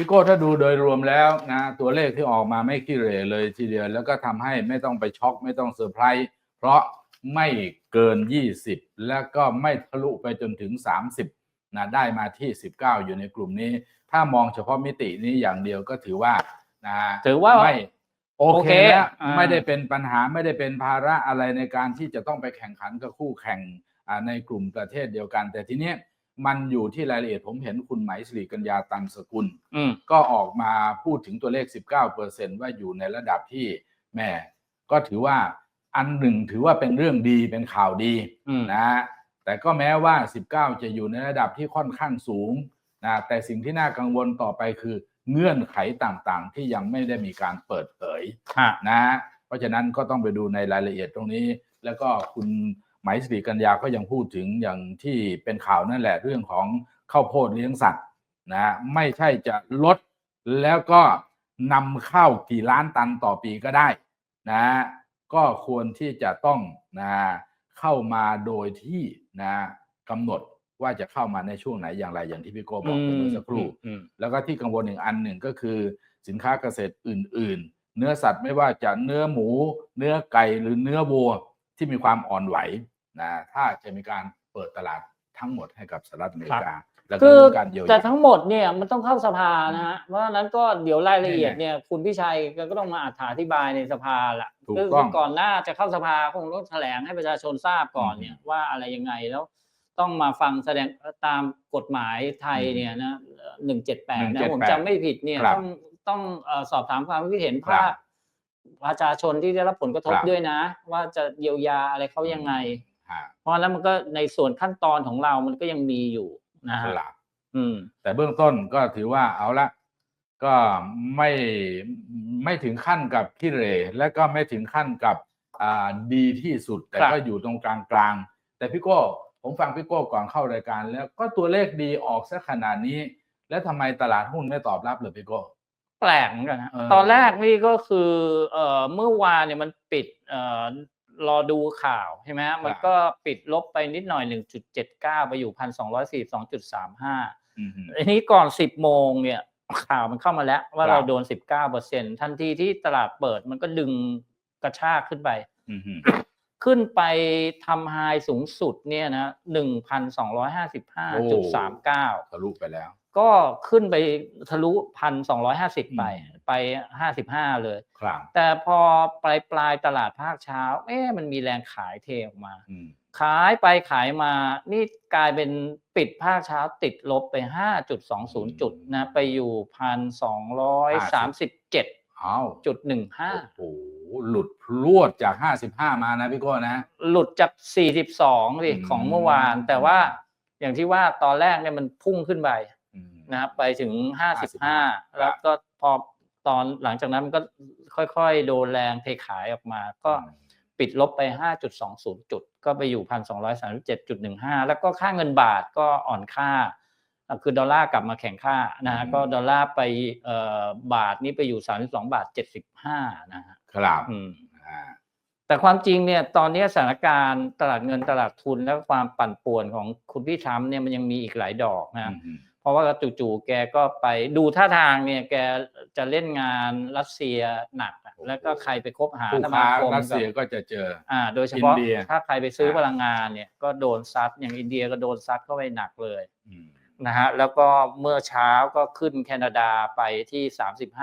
พี่โก้ถ้าดูโดยรวมแล้วนะตัวเลขที่ออกมาไม่ขี้เหร่เลยทีเดียว แล้วก็ทำให้ไม่ต้องไปช็อกไม่ต้องเซอร์ไพรส์เพราะไม่เกิน 20 แล้วก็ไม่ทะลุไปจนถึง 30นะได้มาที่ 19 อยู่ในกลุ่มนี้ ถ้ามองเฉพาะมิตินี้อย่างเดียวก็ถือว่านะถือว่าไม่โอโอเคเคแล้วอ่าไม่ได้เป็นปัญหาไม่ได้เป็นภาระอะไรในการที่จะต้องไปแข่งขันกับคู่แข่งอ่าในกลุ่มประเทศเดียวกัน แต่ทีเนี้ย มันอยู่ที่รายละเอียดผมเห็นคุณไหมสิริกัญญาตันสกุลอืมก็ออกมาพูดถึงตัวเลข 19%ว่าอยู่ในระดับที่แหม่ก็ถือว่าอันหนึ่งถือว่าเป็นเรื่องดีเป็นข่าวดีอืมนะฮะแต่ก็แม้ว่า 19 จะอยู่ในระดับที่ค่อนข้างสูงนะแต่สิ่งที่น่ากังวลต่อไปคือเงื่อนไขต่างๆ ที่ยังไม่ได้มีการเปิดเผยฮะนะฮะเพราะฉะนั้นก็ต้องไปดูในรายละเอียดตรงนี้ แล้วก็คุณไหมสิริกัญญาก็ยังพูดถึงอย่างที่เป็นข่าวนั่นแหละเรื่องของข้าวโพดเลี้ยงสัตว์นะไม่ใช่จะลดแล้วก็นำเข้ากี่ล้านตันต่อปีก็ได้นะก็ควรที่จะต้องนะเข้ามาโดยที่นะกำหนดว่าจะเข้ามาในช่วงไหนอย่างไรอย่างที่พี่โก้บอกไปเมื่อสักครู่อืมแล้วก็ที่กังวลอีกอันหนึ่งก็คือสินค้าเกษตรอื่น ๆ เนื้อสัตว์ไม่ว่าจะเนื้อหมู เนื้อไก่หรือเนื้อวัว ที่มีความอ่อนไหวนะถ้าจะมีการเปิดตลาดทั้งหมดให้กับสหรัฐอเมริกาแล้วก็คือเรื่องการเยียวยาแต่ทั้งหมดเนี่ยมันต้องเข้าสภานะฮะเพราะฉะนั้นก็เดี๋ยวรายละเอียดแน่ๆเนี่ยคุณพิชัยก็ต้องมาอธิบายในสภาแหละถูกคือต้องก่อนหน้าจะเข้าสภาคงต้องแถลงให้ประชาชนทราบก่อนเนี่ยอืมว่าอะไรยังไงแล้วต้องมาฟังแสดงตามกฎหมายไทยอืมเนี่ยนะหนึ่งเจ็ดแปดนะ178ผมจำไม่ผิดเนี่ยครับต้องต้องเอ่อสอบถามความคิดเห็นครัภาบค ประชาชนที่ได้รับผลกระทบครับด้วยนะ ว่าจะเยียวยาอะไรเขายังไงฮะเพราะฉะนั้นมันก็ในส่วนขั้นตอนของเรามันก็ยังมีอยู่นะฮะครับอืมแต่เบื้องต้นก็ถือว่าเอาละก็ไม่ไม่ถึงขั้นกับขี้เหร่และก็ไม่ถึงขั้นกับอ่าดีที่สุด แต่ครับก็อยู่ตรงกลางกลางๆแต่พี่โก้ผมฟังพี่โก้ก่อนเข้ารายการแล้วก็ตัวเลขดีออกซะขนาดนี้ แล้วทำไมตลาดหุ้นไม่ตอบรับเลยพี่โก้ แปลกเหมือนกันนะเออตอนแรกนี่ก็คือเอ่อเมื่อวานเนี่ยมันปิดเอ่อรอดูข่าวใช่ไหมฮะมันก็ปิดลบไปนิดหน่อย 1.79 ไปอยู่1,242.35อืมฮึอันนี้ก่อน10โมงเนี่ยข่าวมันเข้ามาแล้วว่าครับเราโดน19%ทันทีที่ตลาดเปิดมันก็ดึงกระชากขึ้นไปอืมฮึขึ้นไปทำไฮสูงสุดเนี่ยนะ1,255.39ทะลุไปแล้ว ก็ขึ้นไปทะลุพันสองร้อยห้าสิบไปอืมไปห้าสิบห้าเลย ครับ แต่พอปลายปลายตลาดภาคเช้า เอ๊ะมันมีแรงขายเทออกมาอืมขายไปขายมา นี่กลายเป็นปิดภาคเช้าติดลบไปห้าจุดสองศูนย์จุดนะ ไปอยู่พันสองร้อยสามสิบเจ็ดเอาจุดหนึ่งห้าโอ้โหหลุดพรวดจากห้าสิบห้ามานะพี่โก้นะ หลุดจากสี่สิบสองสิอืมของเมื่อวาน แต่ว่าอย่างที่ว่าตอนแรกเนี่ยมันพุ่งขึ้นไปอืม นะครับไปถึงห้าสิบห้า55 แล้วก็พอตอนหลังจากนั้นมันก็ค่อยๆ โดนแรงเทขายออกมา ก็ปิดลบไป 5.20 จุด ก็ไปอยู่ 1,237.15 แล้วก็ค่าเงินบาทก็อ่อนค่าอะคือดอลลาร์กลับมาแข็งค่านะฮะอืมก็ดอลลาร์ไปเอ่อบาทนี่ไปอยู่ 32 บาท 75 นะฮะครับอืมอ่าแต่ความจริงเนี่ยตอนนี้สถานการณ์ตลาดเงินตลาดทุนและความปั่นป่วนของคุณพี่ทรัมป์เนี่ยมันยังมีอีกหลายดอกนะอืมเพราะว่าจู่ๆแกก็ไปดูท่าทางเนี่ยแกจะเล่นงานรัสเซียหนักอะโอ้โหแล้วก็ใครไปคบหาผู้สค้ามาคมรัสเซียกับก็จะเจอ อ่า โดยเฉพาะอินเดีย ถ้าใครไปซื้ออ่าพลังงานเนี่ยก็โดนซัดอย่างอินเดียก็โดนซัดเข้าไปหนักเลย อืมนะฮะแล้วก็เมื่อเช้าก็ขึ้นแคนาดาไปที่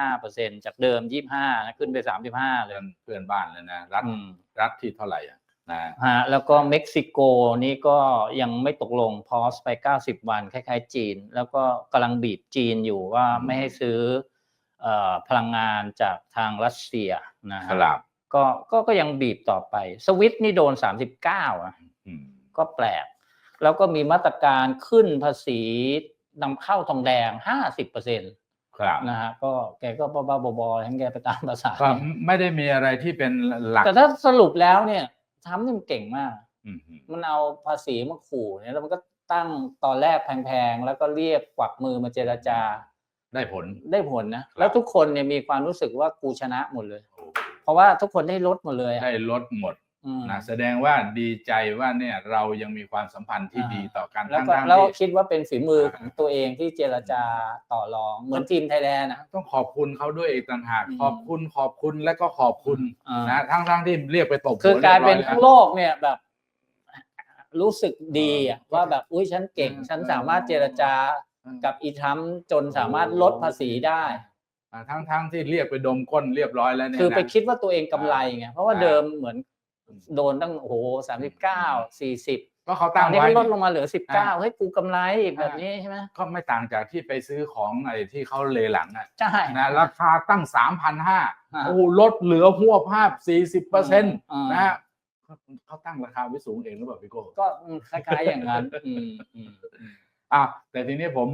35%จากเดิม 25นะขึ้นไป 35 เลเพื่อยนเพื่อนบ้านเลยนะรัฐอืมรัฐที่เท่าไหร่อะ นะฮะแล้วก็เม็กซิโกนี่ก็ยังไม่ตกลงพอสไป 90 วันคล้ายๆจีน แล้วก็กำลังบีบจีนอยู่ว่าไม่ให้ซื้อเอ่อพลังงานจากทางรัสเซียนะคฮะรับก็ก็ก็ยังบีบต่อไป สวิตนี่โดน 39อะอืมก็แปลก แล้วก็มีมาตรการขึ้นภาษีนำเข้าทองแดง 50%ครับนะฮะก็แกก็บ้าๆบอๆให้แกไปตามภาษาก็ไม่ได้มีอะไรที่เป็นหลัก แต่ถ้าสรุปแล้วเนี่ย ทำนี่มันเก่งมาก มันเอาภาษีมาขู่เนี่ยแล้วมันก็ตั้งตอนแรกแพงๆ แล้วก็เรียกกวักมือมาเจรจา ได้ผลได้ผลนะ แล้วทุกคนเนี่ยมีความรู้สึกว่ากูชนะหมดเลย เพราะว่าทุกคนได้ลดหมดเลย ได้ลดหมด นะแสดงว่าดีใจว่าเนี่ยเรายังมีความสัมพันธ์ที่อ่าดีต่อกันแล้วทั้งก็ทางแล้วที่ คิดว่าเป็นฝีมือของตัวเองที่เจรจาต่อรองเหมือนทีมไทยแลนด์นะ ต้องขอบคุณเขาด้วยอีกต่างหากอืมขอบคุณขอบคุณและก็ขอบคุณอ่าน นะทั้งทั้งที่เรียกไปตบคือกลายเป็นหัวทั้งรีบร้อโลกเนี่ยแบบ รู้สึกดีอะว่าแบบอุ้ยฉันเก่งอืมฉันสามารถเจรจาอืมกับอีทรัมป์จนสามารถลดภาษีได้อ่าทั้งทั้งที่เรียกไปดมก้นเรียบร้อยแล้วเนี่ยคือไปนะ คิดว่าตัวเองกำไรไงเพราะว่าอ่า เดิมเหมือน โดนตั้งโอ้โหสามสิบเก้าสี่สิบก็เขาตตั้องนนี้ไว้ก็ลดลงมาเหลือสิบเก้าอ่าเฮ้ยกูกำไรแบบอ่านี้ใช่ไหมก็ไม่ต่างจากที่ไปซื้อของไอ้ที่เขาเลหลังอะใช่นะราคาตั้งสามพันห้าอ่าโอ้โหลดเหลือหัวภาพสี่สิบเปอร์เซ็นต์อ่านนะฮะเขาตั้งราคาไว้สูงเองหรือเปล่าพี่โก้ก็คล้ายๆอย่างนั้นอืมอืมอะแต่ทีนี้ผม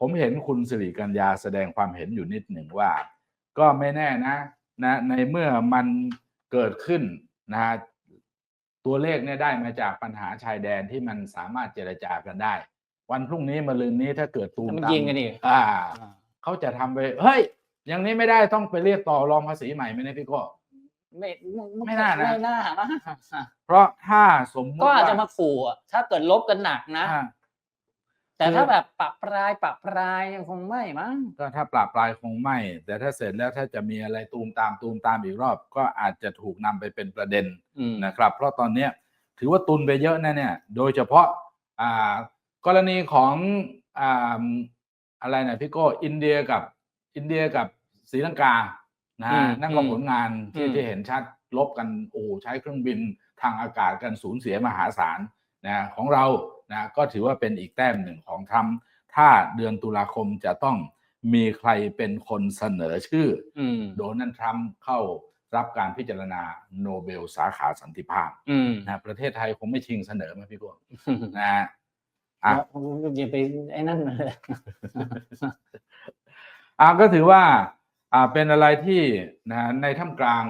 ผมเห็นคุณสิริกัญญาแสดงความเห็นอยู่นิดหนึ่งว่า ก็ไม่แน่นะ นะ ในเมื่อมันเกิดขึ้น นะฮะตัวเลขเนี่ยได้มาจากปัญหาชายแดนที่มันสามารถเจรจากันได้ วันพรุ่งนี้มะรืนนี้ถ้าเกิดตูมมันตามยิงกันอีกอ่าอ่าเขาจะทำไปเฮ้ย อย่างนี้ไม่ได้ต้องไปเรียกต่อรองภาษีใหม่ไหมเนี่ยพี่โก้ไม่ไม่น่านะไม่น่านะเพราะถ้าสมมติก็อาจจะว่มาขู่อะถ้าเกิดลบกันหนักนะอ่า แต่คือถ้าแบบปรับปรายปรับปรายเนี่ยคงไม่มั้งก็ถ้าปราบปลายคงไม่ แต่ถ้าเสร็จแล้วถ้าจะมีอะไรตูมตามตูมตามอีกรอบ ก็อาจจะถูกนำไปเป็นประเด็นอืมนะครับ เพราะตอนเนี้ยถือว่าตุนไปเยอะนะเนี่ย โดยเฉพาะอ่ากรณีของอ่าอะไรนะพี่โก้อินเดียกับอินเดียกับศรีลังกานะอืฮะมนั่นก็ผลงานที่อืมที่เห็นชัดลบกันโอ้โหใช้เครื่องบินทางอากาศกันสูญเสียมหาศาลนะของเรา นะก็ถือว่าเป็นอีกแต้มหนึ่งของทรัมป์ถ้าเดือนตุลาคมจะต้องมีใครเป็นคนเสนอชื่ออืมโดนัลด์ทรัมป์เข้ารับการพิจารณาโนเบลสาขาสันติภาพอืมนะประเทศไทยคงไม่ชิงเสนอมาพี่กุ้งนะฮะอะแล้วอย่าไปไอ้นั่นเลยอ่าก็ถือว่าอ่าเป็นอะไรที่นะในท่ามกลาง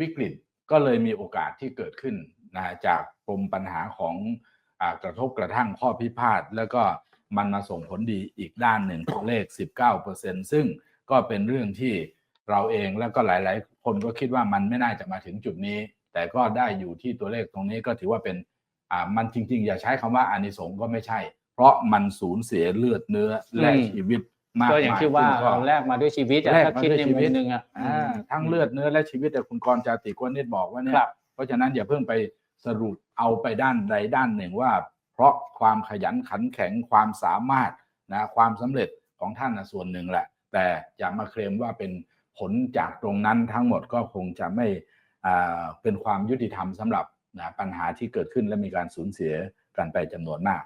วิกฤตก็เลยมีโอกาสที่เกิดขึ้นนะจากปมปัญหาของอ่า กระทบกระทั่งข้อพิพาทแล้วก็มันมาส่งผลดีอีกด้านหนึ่งตัวเลข 19%ซึ่งก็เป็นเรื่องที่เราเองแล้วก็หลาย ๆ คนก็คิดว่ามันไม่น่าจะมาถึงจุดนี้ แต่ก็ได้อยู่ที่ตัวเลขตรงนี้ก็ถือว่าเป็นอ่ามันจริง ๆ อย่าใช้คำว่าอานิสงส์ก็ไม่ใช่ เพราะมันสูญเสียเลือดเนื้อและอืมชีวิตมากก็อย่างที่ว่าซึ่งก็เราแลกมาด้วยชีวิตอะแลกถ้ามาคิดด้วยในชีมุวิตมหนึ่งอะอ่าทั้งเลือดเนื้อและชีวิตแต่คุณกรณ์จาติกวนิชบอกว่าเนี่ยครับเพราะฉะนั้นอย่าเพิ่งไป สรุปเอาไปด้านใดด้านหนึ่งว่า เพราะความขยันขันแข็งความสามารถนะความสำเร็จของท่านนะส่วนหนึ่งแหละ แต่อย่ามาเคลมว่าเป็นผลจากตรงนั้นทั้งหมดก็คงจะไม่อ่าเป็นความยุติธรรมสำหรับนะปัญหาที่เกิดขึ้นและมีการสูญเสียกันไปจำนวนมาก